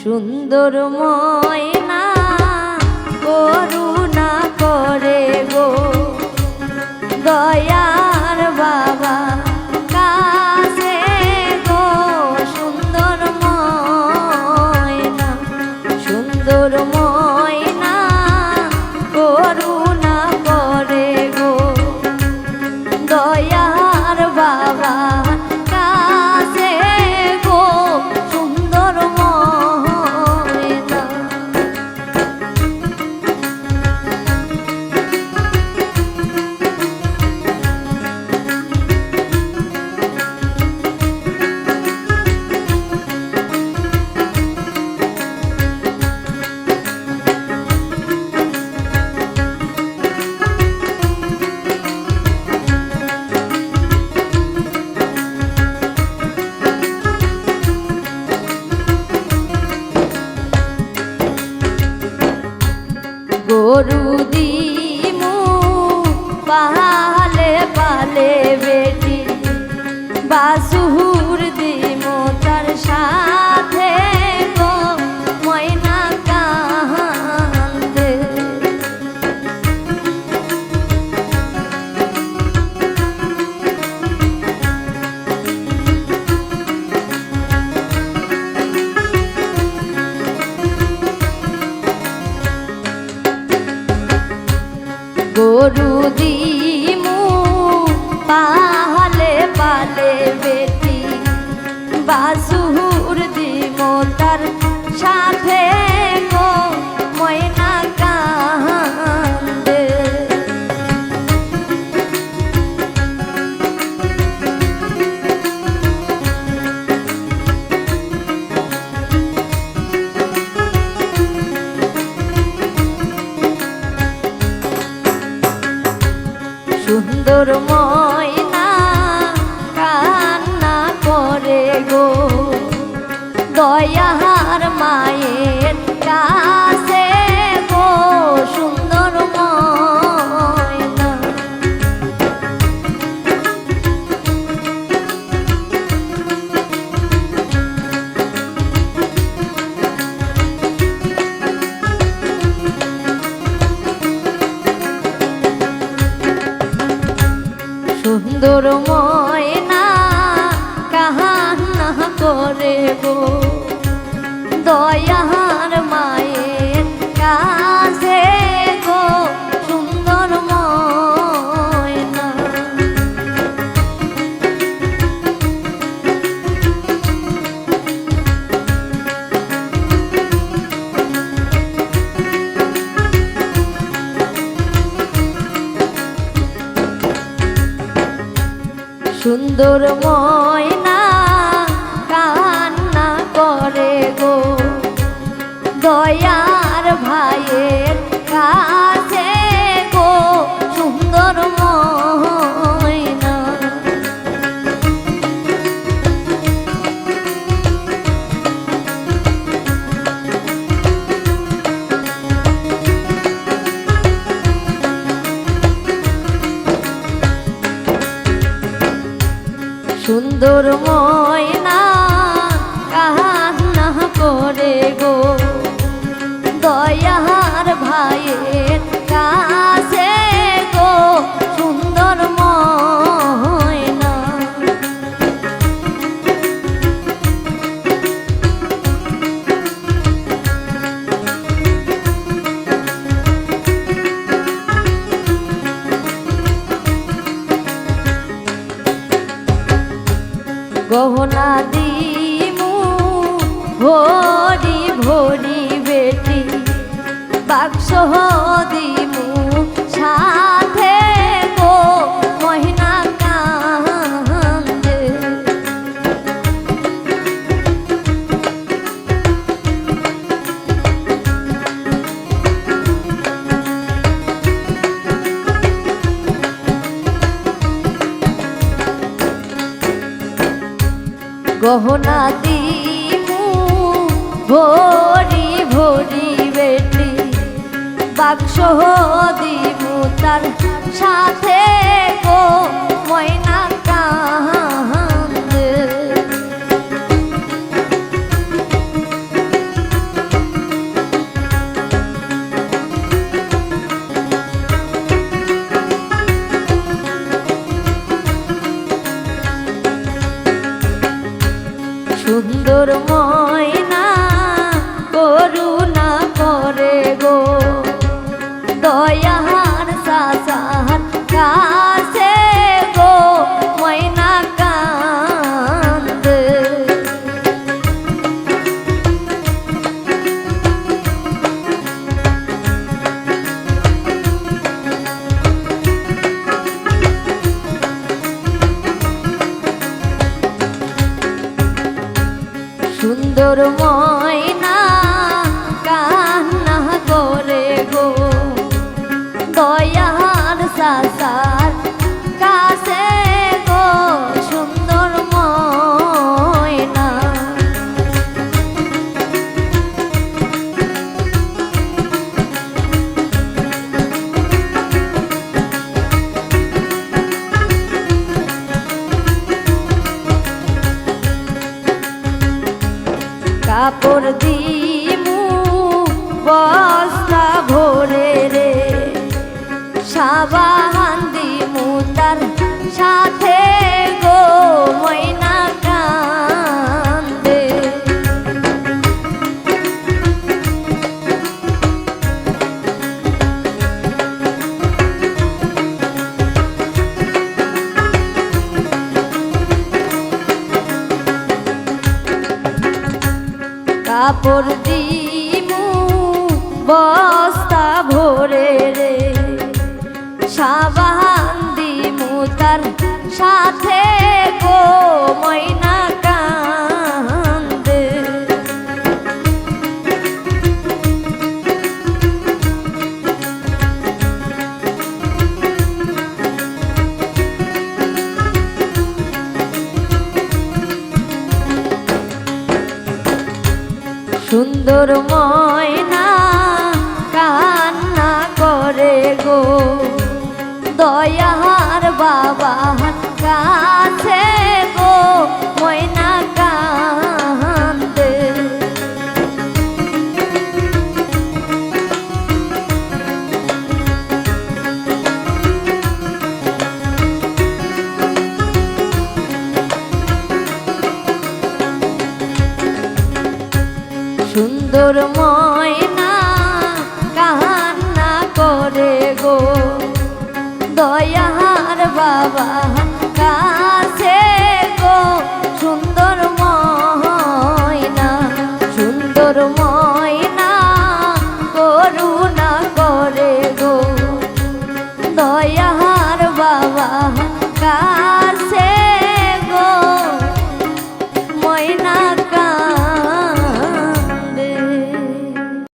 সুন্দর ময়না করুণা করে গো দয়ার গরু দিমু পালে গরু দিমু সুন্দর সুন্দর ময়না কাহান করে গো। দয়ার সুন্দর ময়না সুন্দর ময়না কান্না করে গো? দয়ার ভাইয়ের গহনা দিমু ভরি ভরি বেটি বাক্স দিমু সাথে গহনা দিমু ভরি ভরি বেটি। বাক্স দিমু তার সাথে গো ময়না সুন্দর সুন্দর কাপড় দিমু বস্তা ভরে রে। সাবান দিমু তার সাথে কাপড় দিমু বস্তা ভরে রে। সাবান দিমু তার সাথে গো ময়না সুন্দর ময়না কান্না করে গো। দয়ার বাবার সুন্দর ময়না কান্না করে গো। দয়ার বাবা